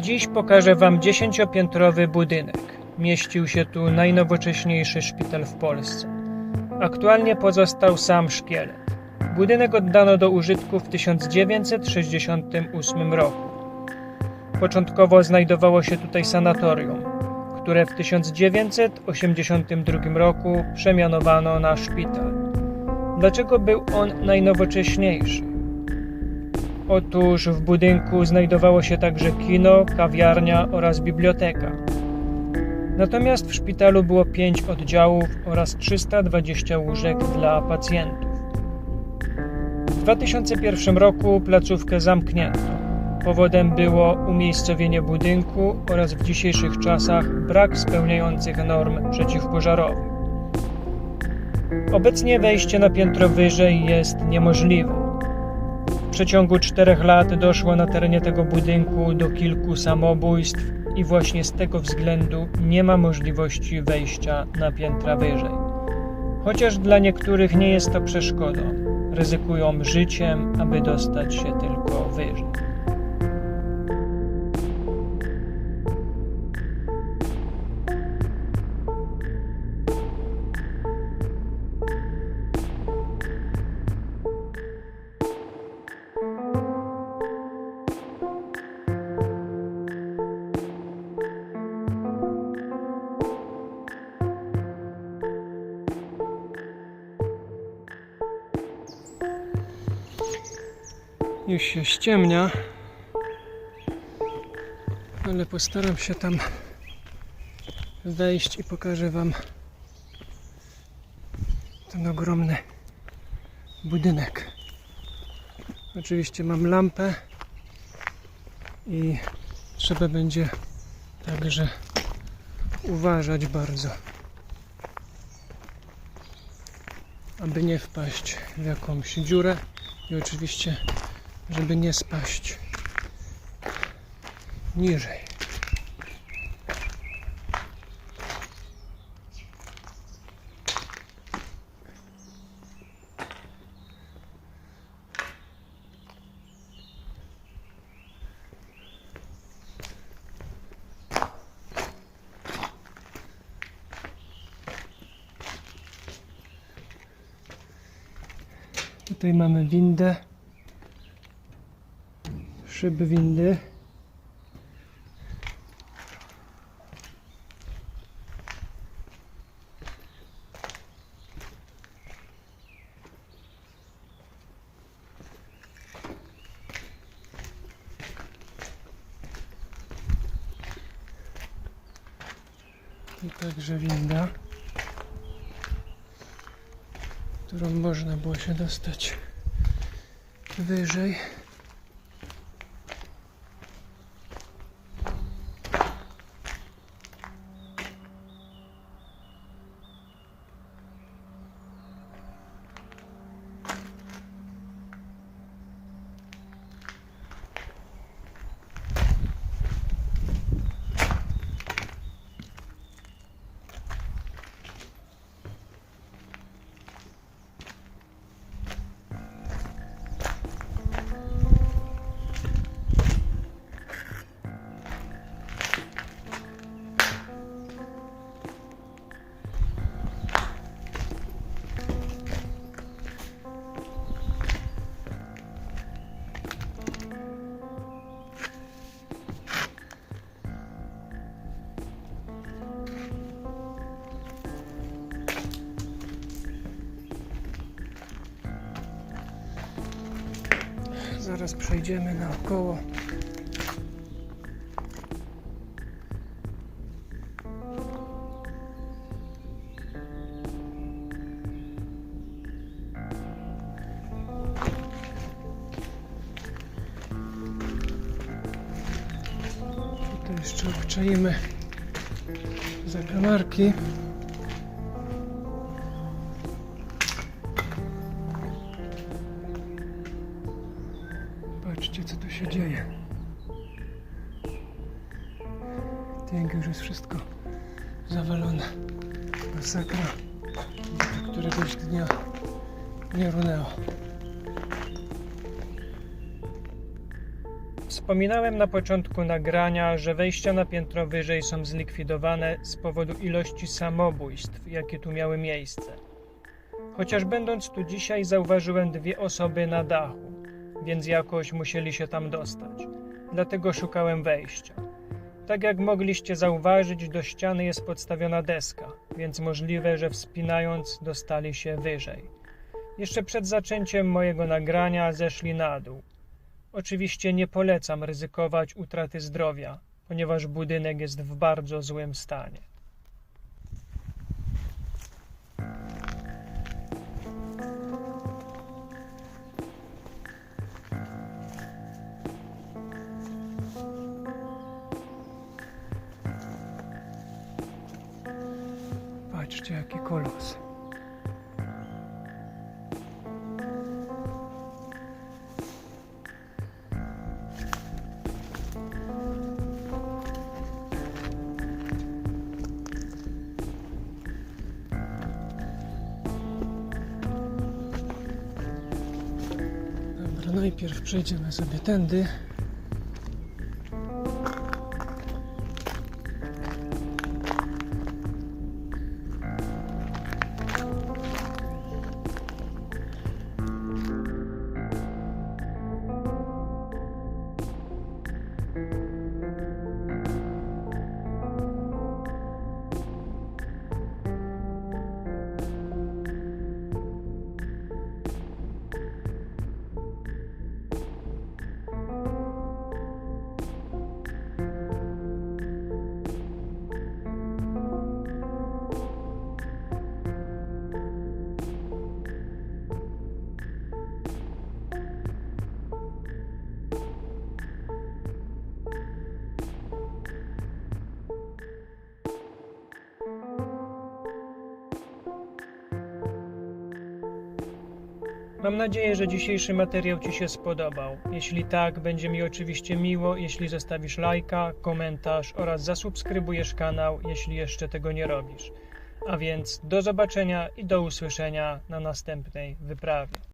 Dziś pokażę Wam dziesięciopiętrowy budynek. Mieścił się tu najnowocześniejszy szpital w Polsce. Aktualnie pozostał sam szkielet. Budynek oddano do użytku w 1968 roku. Początkowo znajdowało się tutaj sanatorium, które w 1982 roku przemianowano na szpital. Dlaczego był on najnowocześniejszy? Otóż w budynku znajdowało się także kino, kawiarnia oraz biblioteka. Natomiast w szpitalu było 5 oddziałów oraz 320 łóżek dla pacjentów. W 2001 roku placówkę zamknięto. Powodem było umiejscowienie budynku oraz w dzisiejszych czasach brak spełniających norm przeciwpożarowych. Obecnie wejście na piętro wyżej jest niemożliwe. Przeciągu czterech lat doszło na terenie tego budynku do kilku samobójstw i właśnie z tego względu nie ma możliwości wejścia na piętra wyżej. Chociaż dla niektórych nie jest to przeszkodą, ryzykują życiem, aby dostać się tylko wyżej. Już się ściemnia, ale postaram się tam wejść i pokażę Wam ten ogromny budynek. Oczywiście mam lampę i trzeba będzie także uważać bardzo, aby nie wpaść w jakąś dziurę i oczywiście żeby nie spaść niżej. Tutaj mamy windę szyby windy. I także winda, którą można było się dostać wyżej. Zaraz przejdziemy naokoło. Tutaj jeszcze obczajemy zakamarki. Patrzcie, co tu się dzieje. Tęg już jest wszystko zawalone. Masakra. Do któregoś dnia nie runęło. Wspominałem na początku nagrania, że wejścia na piętro wyżej są zlikwidowane z powodu ilości samobójstw, jakie tu miały miejsce. Chociaż będąc tu dzisiaj, zauważyłem dwie osoby na dachu, więc jakoś musieli się tam dostać. Dlatego szukałem wejścia. Tak jak mogliście zauważyć, do ściany jest podstawiona deska, więc możliwe, że wspinając dostali się wyżej. Jeszcze przed zaczęciem mojego nagrania zeszli na dół. Oczywiście nie polecam ryzykować utraty zdrowia, ponieważ budynek jest w bardzo złym stanie. Patrzcie, jakie. Dobra, najpierw przejdziemy sobie tędy. you Mam nadzieję, że dzisiejszy materiał Ci się spodobał. Jeśli tak, będzie mi oczywiście miło, jeśli zostawisz lajka, komentarz oraz zasubskrybujesz kanał, jeśli jeszcze tego nie robisz. A więc do zobaczenia i do usłyszenia na następnej wyprawie.